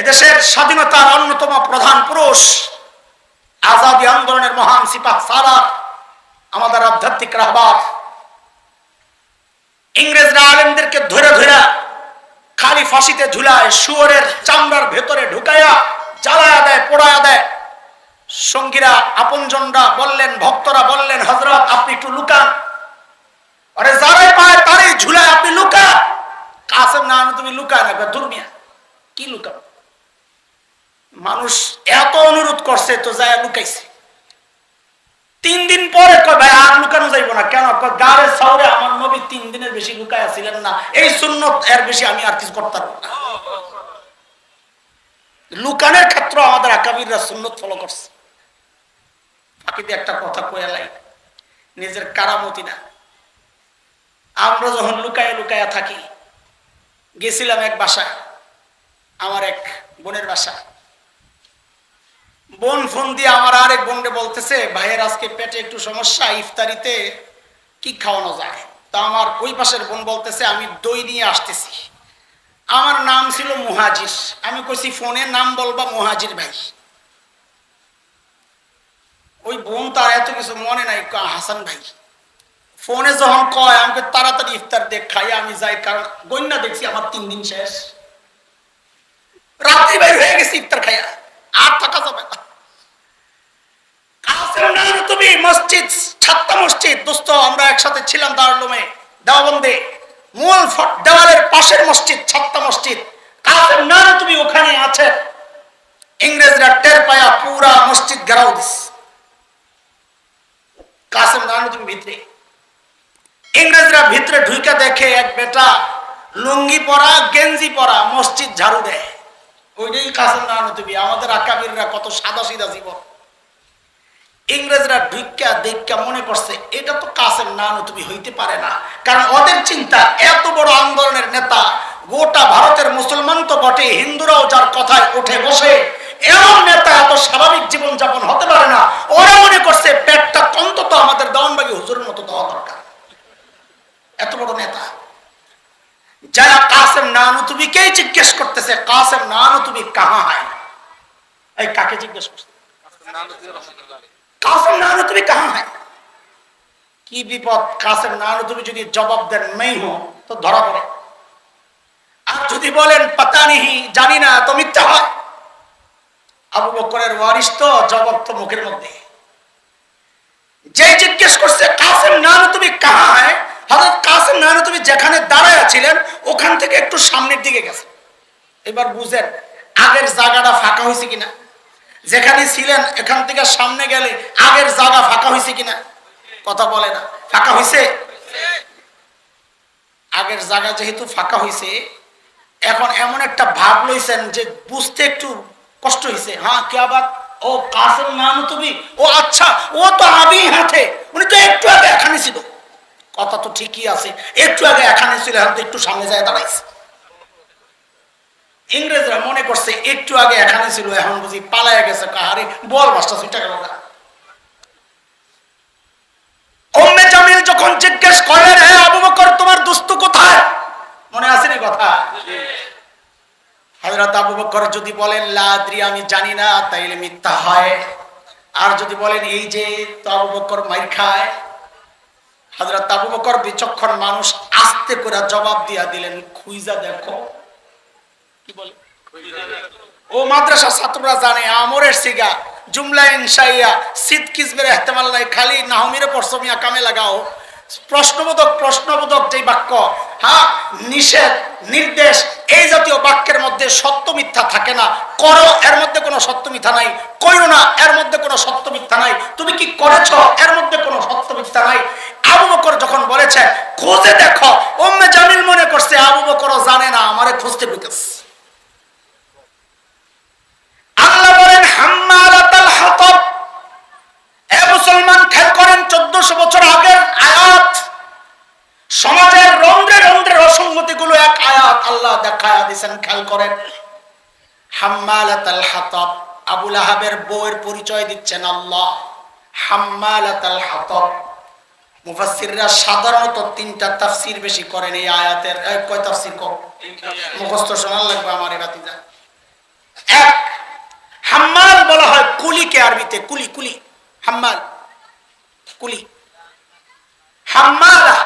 এদেশের স্বাধীনতার অন্যতম প্রধান পুরুষ, আজাদি আন্দোলনের মহান সিপাহ সালার আমাদের আধ্যাত্মিক রাহবার ইংরেজরা আলেমদেরকে ধরে ধরে খালি ফাঁসিতে ঝুলায়, শুয়োরের চামড়ার ভেতরে ঢুকাইয়া জ্বালায়া দেয়, পোড়ায়া দেয়। সঙ্গীরা, আপনজনরা বললেন, ভক্তরা বললেন হজরত আপনি একটু লুকান। আরে যারাই পায় তারাই ঝুলায়, আপনি লুকা কাসেম না তুমি লুকা না দুর্মিয়া কি লুকা মানুষ এত অনুরোধ করছে, তো যায় লুকাইছে। তিন দিন পরে কয়, ভাই, আর লুকানো যাইব না। কেন? গাড়ে সাউরে আমার নবী তিন দিনের বেশি লুকায়া ছিলেন না। এই সুন্নত এর বেশি আমি আর কিছু করতাম না। লুকানের ক্ষেত্রে আমাদের আকাবিররা সুন্নত ফলো করছে। বাকিতে একটা কথা কয়ে কয়ালাই নিজের কারামতি না। আমরা যখন লুকায় লুকায়া থাকি, গেছিলাম এক বাসা আমার এক বোনের বাসা বোন ফোন দিয়ে আমার আরেক বোনরে বলতেছে, ভাইয়ের আজকে পেটে একটু সমস্যা, ইফতারিতে কি খাওয়ানো যায়? তা আমার ওই পাশের বোন বলতেছে, আমি দই নিয়ে আসতেছি। আমার নাম ছিল মুহাজির। আমি কইছি, ফোনে নাম বলবা মুহাজির ভাই। ওই বোন তার এত কিছু মনে নাই হাসান ভাই। ফোনে যখন কয়, আমাকে তাড়াতাড়ি ইফতার দেখ খাই, আমি যাই, কারণ গন্যা দেখছি, আমার তিন দিন শেষ। রাত্রি বাইর হয়ে গেছি ইফতার খাইয়া। আর থাকা যাবে না। ইংরেজরা টের পায়া পুরা মসজিদ ঘেরাও ভিতরে। ইংরেজরা ভিতরে ঢুইকা দেখে এক বেটা লুঙ্গি পরা, গেঞ্জি পরা মসজিদ ঝাড়ু দেয়। ওইটাই কাসেম নানুতুবি আমাদের আকাবিররা কত সাদা সিধা জীবন। ইংরেজরা ঢুইকা দেখা মনে করছে, এটা তো কাসেম নানুতুবি হইতে পারে না। কারণ ওদের চিন্তা, এত বড় আন্দোলনের নেতা, গোটা ভারতের মুসলমান তো বটে, হিন্দুরাও যার কথায় উঠে বসে, এমন নেতা এত স্বাভাবিক জীবন যাপন হতে পারে না। ওরা মনে করছে, পেটটা অন্তত আমাদের দেওয়ানবাগি হুজুরের মতো দেওয়া দরকার। এত বড় নেতা। যারা কাসেম নানুতুবিকেই জিজ্ঞেস করতেছে কাসেম নানুতুবি কাহা হয়? এই কাকে জিজ্ঞেস করছে? কাসেম নানুতুবি কাহা হয়? কি বিপদ? কাসেম নানুতুবি যদি জবাব দেন মেই হো তো ধরা পড়ে। আর যদি বলেন পাতা নেহি জানি না তো মিথ্যা হয়। আবু বকরের ওয়ারিস তো জবাব তো মুখের মধ্যে যে জিজ্ঞেস করছে কাসেম নানুতুবি কাহা হয়? হযরত কাসেম নানুতুবি যেখানে দাঁড়ায় ছিলেন, ওখান থেকে একটু সামনের দিকে গেছে। এবার বুঝেন আগের জায়গাটা ফাঁকা হয়েছে কিনা। যেখানে ছিলেন, এখান থেকে সামনে গেলে আগের জায়গা ফাঁকা হয়েছে কিনা। কথা বলে না। ফাঁকা হয়েছে? আগের জায়গা যেহেতু ফাঁকা হয়েছে, এখন এমন একটা ভাব লইছেন যে বুঝতে একটু কষ্ট হয়েছে। হ্যাঁ কে আবার? ও কাসেম নাম তুমি? ও আচ্ছা ও তো আমি হাতে উনি তো একটু আগে এখানে ছিল। কথা তো ঠিকই আছে। একটু আগে এখানে ছিল, এখন তো একটু সামনে যায় দাঁড়াইছে ইংরেজরা মনে করছে, একটু আগে এখানে ছিল, এখন বুঝি পালায় গেছে। কাহারে বল মাস্টার সুইটা গেল না? যখন জিজ্ঞেস করলেন, হে আবু বকর, তোমার কোথায়? মনে আছে নি কথা? হযরত আবু বকর যদি বলেন লাদ্রি আমি জানি না, তাইলে মিথ্যা হয়। আর যদি বলেন, এই যে, তো আবু বকর মাইর খায়। হযরত আবু বকর বিচক্ষণ মানুষ আস্তে করে জবাব দিয়া দিলেন, খুইজা দেখো। কি বলে? ও মাদ্রাসা ছাত্ররা জানে, আমরের সিগা, জুমলা ইনশাইয়া, সিদ কিসবের এহতেমাল নাই, খালি নাহমিরে পড়ছো মিয়া, কামে লাগাও। প্রশ্নবোধক প্রশ্নবোধক যে বাক্য হ্যাঁ নিষেধ, নির্দেশ, এই জাতীয় বাক্যের মধ্যে সত্য মিথ্যা থাকে না। করো, এর মধ্যে কোনো সত্য মিথ্যা নাই। কইরো না, এর মধ্যে কোনো সত্য মিথ্যা নাই। তুমি কি করেছ, এর মধ্যে কোনো সত্য মিথ্যা নাই আবু বকর যখন বলেছে খোঁজে দেখো। ওম্মে জামিল মনে করছে, আবু বকরও জানে না, আমারে খুঁজতে পেতেছে আল্লাহ বলেন হাতাব। এ মুসলমান, খেয়াল করেন বছর আগের আয়াত, সমাজের রন্ধ্রে গুলো এক আয়াত আল্লাহ দেখায়া দিছেন খেয়াল করেন। হাম্মালাতাল হাতাব আবুল আহাবের বউয়ের পরিচয় দিচ্ছেন আল্লাহ। হাম্মালাতাল হাতাব। মুফাসসিররা সাধারণত তিনটা তাফসীর বেশি করেন এই আয়াতের এই কয় তাফসীর কম মুখস্থ শোনার লাগবে আমার এবার যা এক, হাম্মাল বলা হয় কুলিকে আরবিতে, কুলি কুলি, হাম্মাল, কুলি। হাম্মালা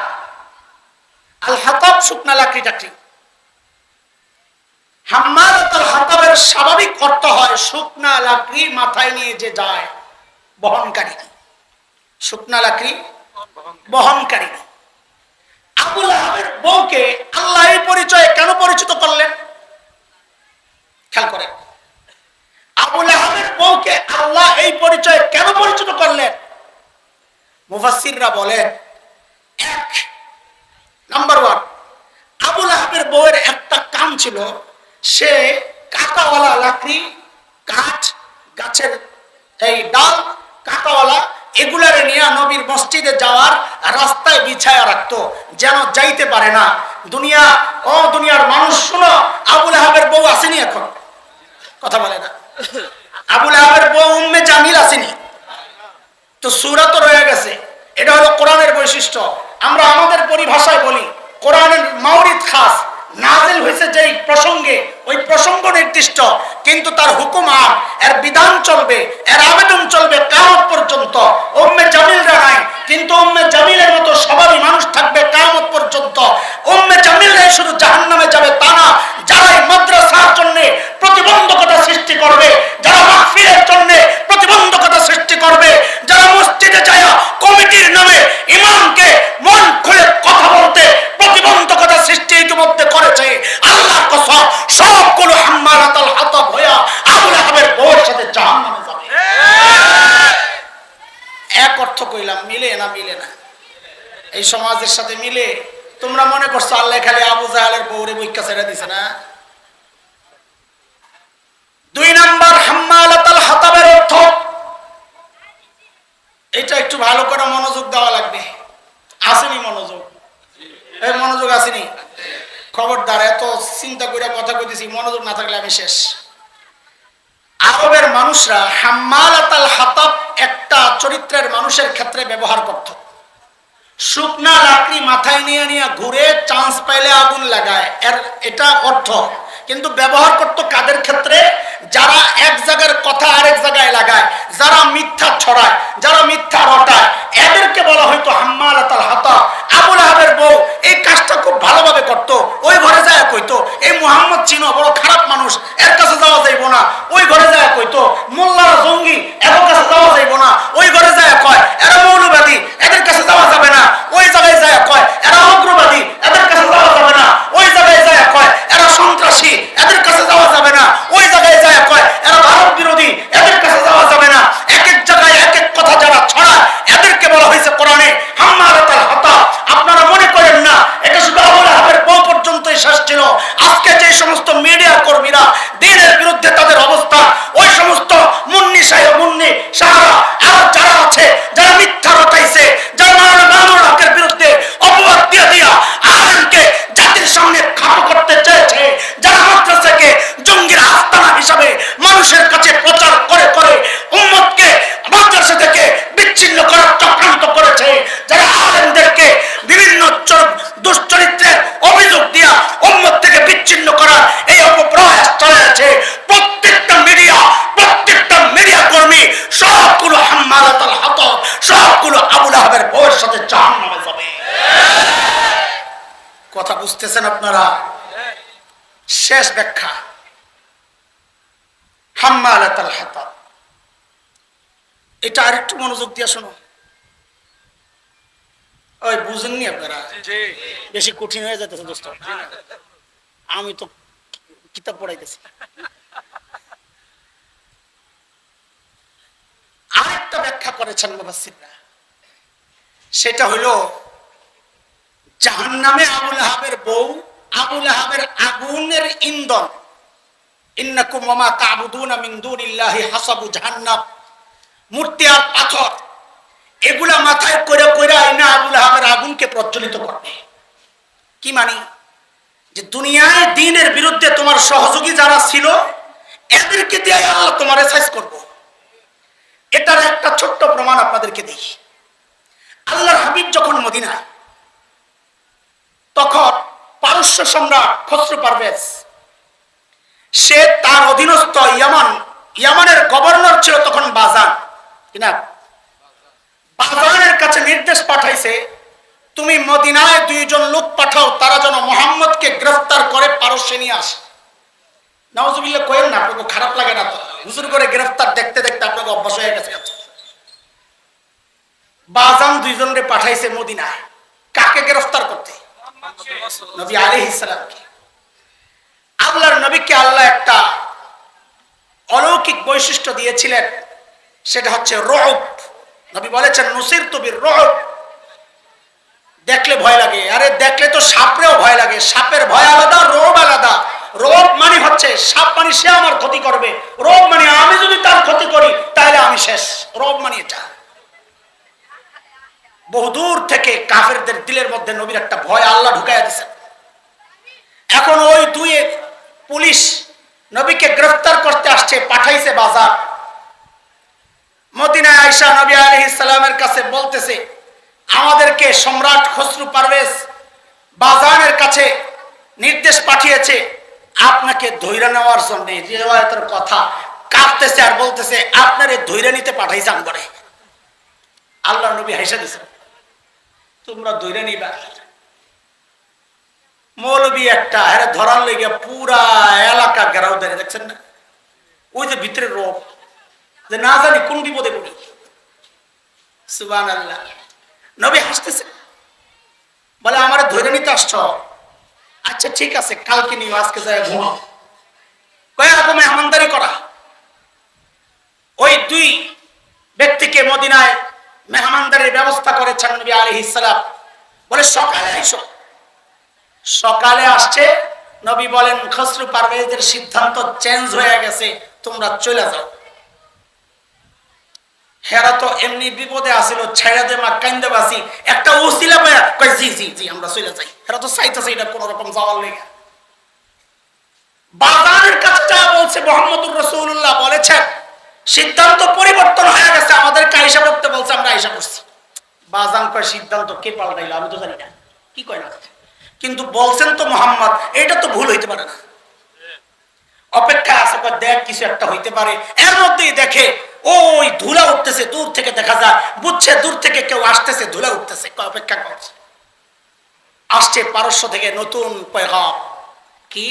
আল হাতাব শুকনা লাকড়ি টাকড়ি। হাম্মালাত আল হাতাবের স্বাভাবিক অর্থ হয় শুকনা লাকড়ি মাথায় নিয়ে যে যায় বহনকারী। শুকনা লাকড়ি বহনকারী। আবুল আহাবের বউকে আল্লাহ এই পরিচয়ে কেন পরিচিত করলেন? খেয়াল করেন। আবুল আহাবের বউকে আল্লাহ এই পরিচয়ে কেন পরিচিত করলেন? মুফাসিররা বলে, এক, নাম্বার ওয়ান আবুল আহাবের বউয়ের একটা কাম ছিল, সে কাঁটাওয়ালা লাকড়ি, কাঠ, গাছের এই ডাল কাঁটাওয়ালা এগুলারে নিয়ে নবীর মসজিদে যাওয়ার রাস্তায় বিছায়া রাখতো, যেন যাইতে পারে না। দুনিয়া, ও দুনিয়ার মানুষ, শুনো, আবুল আহাবের বউ আসেনি এখন। কথা বলে না। আবুল আহাবের বউ উম্মে জামিল আসেনি। তো সুরা তো রয়ে গেছে। এটা হলো কোরআনের বৈশিষ্ট্য। আমরা আমাদের পরিভাষায় বলি, কোরআনের মাউরিদ খাস। নাজেল হয়েছে যেই প্রসঙ্গে, ওই প্রসঙ্গ নির্দিষ্ট, কিন্তু তার হুকুম আর, এর বিধান চলবে, এর আবেদন চলবে কামত পর্যন্ত। উম্মে জামিলরা নাই, কিন্তু উম্মে জামিলের মতো স্বভাবী মানুষ থাকবে কামত পর্যন্ত। উম্মে জামিলরাই শুধু জাহান্নামে যাবে তা না যারা মাদ্রাসার জন্য প্রতিবন্ধকতা সৃষ্টি করবে, যারা মাহফিলের জন্য প্রতিবন্ধকতা সৃষ্টি করবে যারা মসজিদে যায় কমিটির নামে ইমামকে মন খুলে কথা বলতে প্রতিবন্ধকতা সৃষ্টি ইতিমধ্যে করেছে আল্লাহ কসম সবগুলো হাম্মালাতাল হাতাব হইয়া আবুল আহাবের বউয়ের সাথে জাহান্নামে যাবে এক অর্থ কইলাম মিলে না মিলে না এই সমাজের সাথে মিলে তোমরা মনে করছ আল্লাহ খালি আবু জাহালের বউরে বইকা ছেড়ে দিছে না দুই নাম্বার হাম্মালাতাল হাতাবের অর্থ এটা একটু ভালো করে মনোযোগ দেওয়া লাগবে। আসেনি মনোযোগ। এই মনোযোগ আসেনি। খবরদার, এত চিন্তা করে কথা কইতেছি, মনোযোগ না থাকলে আমি শেষ। আরবের মানুষরা হাম্মালাতাল হাতাব একটা চরিত্রের মানুষের ক্ষেত্রে ব্যবহার করত। শুকনা লাকড়ি মাথায় নিয়ে নিয়ে ঘুরে চান্স পাইলে আগুন লাগায়। এর, এটা অর্থ। কিন্তু ব্যবহার করত কাদের ক্ষেত্রে? যারা এক জায়গার কথা আরেক জায়গায় লাগায়, যারা মিথ্যা ছড়ায়, যারা মিথ্যা রটায়, এদেরকে বলা হয়তো হাম্মালাতাল হাতা, আবুল আহাবের বউ, এই কাজটা খুব ভালোভাবে করত, ওই ঘরে যায় কইতো, এই মোহাম্মদ চিনো বড় খারাপ মানুষ, এর কাছে যাওয়া যাইব না, ওই ঘরে যায় কইতো, মোল্লারা জঙ্গি, এর কাছে যাওয়া যাইব না, ওই ঘরে যায় কয়, এরা মৌলবাদী, এদের কাছে যাওয়া যাবে না ওই জায়গায় যায় কয় এরা অগ্রবাদী এদের কাছে যাওয়া যাবে না ওই জায়গায় যায় কয় এরা সন্ত্রাসী এদের কাছে যাওয়া যাবে না ওই জায়গায় যায় কয় এরা ভারত বিরোধী এদের কাছে যাওয়া যাবে না এক এক জায়গায় এক এক কথা যারা ছড়ায় এদেরকে বলা হয়েছে কোরআনে হাম্মালাতাল হাতা আপনারা মনে করেন না এটা শুধু আবুল আহাবের বউ পর্যন্তই শেষ ছিল আজকে যে সমস্ত মিডিয়া কর্মীরা দিনের বিরুদ্ধে তাদের অবস্থা ওই সমস্ত মুন্নি সাহেব মুন্নি সাহারা আর যারা আছে যারা মিথ্যা রটাইছে যারা মাওলানা মামুন হকের বিরুদ্ধে অপবাদ দিয়ে দিয়া আলেমকে জাতির সামনে খাটো করতে চেয়েছে যারা মাদ্রাসাকে জঙ্গির আস্তানা হিসাবে মানুষের কাছে প্রচার করে করে উম্মতকে মাদ্রাসা থেকে বিচ্ছিন্ন করার চক্রান্ত করেছে যারা আলেমদেরকে বিভিন্ন চর- দুশ্চরিত্রের অভিযোগ দিয়া উম্মত থেকে বিচ্ছিন্ন করার এই অপপ্রয়াস চালাচ্ছে প্রত্যেকটা মিডিয়া প্রত্যেকটা মিডিয়া কর্মী সবগুলো হাম্মালাতাল হাতব সবগুলো আবুল আহাবের বউয়ের সাথে জাহান্নামে যাবে কথা বুঝতেছেন আপনারা? শেষ ব্যাখ্যা। এটা আরেকটু মনোযোগ দিয়ে শোনো। ওই বুঝেননি আপনারা? বেশি কঠিন হয়ে যেতেছে দোস্ত। আমি তো কিতাব পড়াইতেছি। আরেকটা ব্যাখ্যা করেছেন মুফাসসিররা। সেটা হলো জাহান্নামে আবুল আহাবের বউ, আবুল আহাবের আগুনের ইন্ধন। ইন্নাকুম ওয়া মা তা'বুদুনা মিন দুনিল্লাহি হাসাবু জাহান্নাম। মূর্তি আর পাথর, এগুলা মাথায় করে করে আইনা আবুল আহাবের আগুনকে প্রজ্বলিত করবে। কি মানি? যে দুনিয়ায় দিনের বিরুদ্ধে তোমার সহযোগী যারা ছিল, এদেরকে দিয়ে আল্লাহ তোমার সাইজ করব। এটার একটা ছোট্ট প্রমাণ আপনাদেরকে দিই। আল্লাহর হাবিব যখন মদিনায় তখন পারস্য সম্রাট খসরু পারভেজ, সে তার অধীনস্থ ইয়ামান, ইয়ামানের গভর্নর ছিল তখন বাজান। কিনা বাজানের কাছে নির্দেশ পাঠাইছে, তুমি মদিনায় দুইজন লোক পাঠাও, তারা যেন মোহাম্মদকে গ্রেফতার করে পারস্যে নিয়ে আসে। নওয়াজুবিল্লাহ কোয়েন না, আপনাকে খারাপ লাগে না হুজুর করে গ্রেফতার দেখতে দেখতে আপনাকে অভ্যাস হয়ে গেছে। বাজান দুইজনকে পাঠাইছে মদিনায়। কাকে গ্রেফতার করতে? নবী সালামকে। আল্লাহর নবীকে আল্লাহ একটা অলৌকিক বৈশিষ্ট্য দিয়েছিলেন, সেটা হচ্ছে রব। নবী বলেছেন নসির তবির রব। দেখলে ভয় লাগে। আরে, দেখলে তো সাপরেও ভয় লাগে। সাপের ভয় আলাদা রোগ আলাদা। রোগ মানে হচ্ছে, সাপ মানে সে আমার ক্ষতি করবে। রোগ মানে আমি যদি তার ক্ষতি করি, তাহলে আমি শেষ। রোগ মানে এটা। বহুদূর থেকে কাফেরদের দিলের মধ্যে নবীর একটা ভয় আল্লাহ ঢুকাইয়া দিছেন এখন ওই দুই পুলিশ নবীকে গ্রেফতার করতে আসছে, পাঠাইছে বাজার। মদিনায় আয়সা নবী আলহ ইসলামের কাছে বলতেছে, আমাদেরকে সম্রাট খসরু পারভেজ বাজানের কাছে নির্দেশ পাঠিয়েছে, আপনাকে ধৈর্য নেওয়ার জন্য। রেওয়ায়তের কথা কাঁপতেছে আর বলতেছে, আপনারে ধৈর্য নিতে পাঠাইছে করে আল্লাহ নবী হাইসা দিছে। তোমরা ধৈর্য নিবা। মৌলবী একটা হ্যাঁ ধরার লেগে পুরা এলাকা ঘেরাও দেয় দেখছেন না? ওই যে ভিতরে রোগ যে না জানি কোন বিপদে পড়ি। সুবান আল্লাহ নবী হাসতেছে। বলে, আমার ধরে নিতে আসছ? আচ্ছা ঠিক আছে, কালকে নিও, আজকে যায় ঘুমাও। কয় রকম মেহমানদারি করা? ওই দুই ব্যক্তিকে মদিনায় মেহমানদারির ব্যবস্থা করেছেন নবী আলী ইসালাম বলে, সকালে আইসো সকালে আসছে, নবী বলেন, খসরু পারভেজের সিদ্ধান্ত চেঞ্জ হয়ে গেছে, তোমরা চলে যাও। হেরা তো এমনি বিপদে আসিল, ছেড়ে দে মা, কান্দে বাসি। একটা উসিলা পায়া কই জি জি জি, আমরা চলে যাই। হেরা তো চাইতেছে এটা কোন রকম যাওয়ার লেগে। বাজারের কাছে যা বলছে মোহাম্মদুর রসুল্লাহ বলেছেন, সিদ্ধান্ত পরিবর্তন হয়ে গেছে আমাদেরকে আইসা বলছে করছি। বাজান কয়, সিদ্ধান্ত কে পাল্টাইলো? আমি তো জানি না। কি কয় না কিন্তু বলছেন তো মোহাম্মদ, এটা তো ভুল হইতে পারে না। অপেক্ষা আছে দেখ, কিছু একটা হইতে পারে। এর মধ্যেই দেখে, ওই ধুলা উঠতেছে, দূর থেকে দেখা যায়। বুঝছে, দূর থেকে কেউ আসতেছে, ধুলা উঠতেছে। অপেক্ষা করছে আসছে পারস্য থেকে নতুন পয়গাম কি?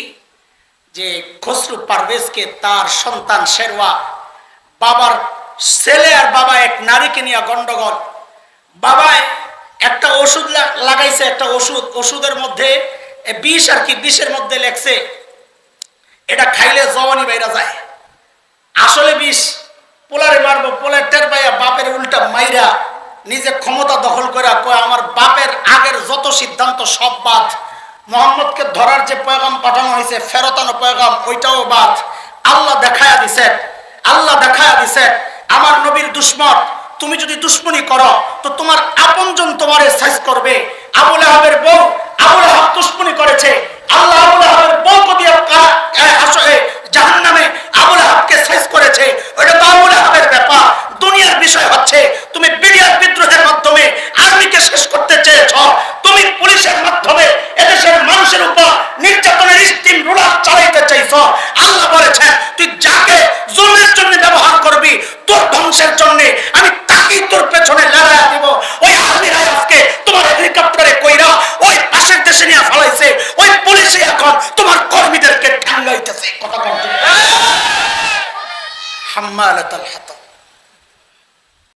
যে খসরু পারভেজকে তার সন্তান শেরওয়া বাবার ছেলে আর বাবা এক নারীকে নিয়ে গন্ডগোল। বাবায় একটা ওষুধ লাগাইছে, একটা ওষুধ, ওষুধের মধ্যে বিষ আর কি, বিষের মধ্যে লেখছে, এটা খাইলে জওয়ানি বাইরা যায়। আসলে বিষ, পোলারে মারবো পোলার টের পাইয়া বাপের উল্টা মাইরা নিজে ক্ষমতা দখল করে কয়, আমার বাপের আগের যত সিদ্ধান্ত সব বাদ। মোহাম্মদকে ধরার যে পয়গাম পাঠানো হয়েছে, ফেরতানো পয়গাম, ওইটাও বাদ। আল্লাহ দেখায়া দিছে, আল্লাহ দেখায়া দিছে আমার নবীর দুশ্মন। তুমি যদি দুশ্মনী করো তো তোমার আপনজন তোমারে সাইজ করবে। আবুল আহাবের বউ আবুল আহাব দুশ্মনী করেছে। আল্লাহ আবুল আহাবের বউকে দিয়ে কা- এ, আসলে জাহান নামে আবুল আহাবকে সাইজ করেছে। ওটা তো আবুল আহাবের ব্যাপার। দুনিয়ার বিষয় হচ্ছে তুমি বিডিআর বিদ্রোহের মাধ্যমে আর্মিকে শেষ করতে চেয়েছ।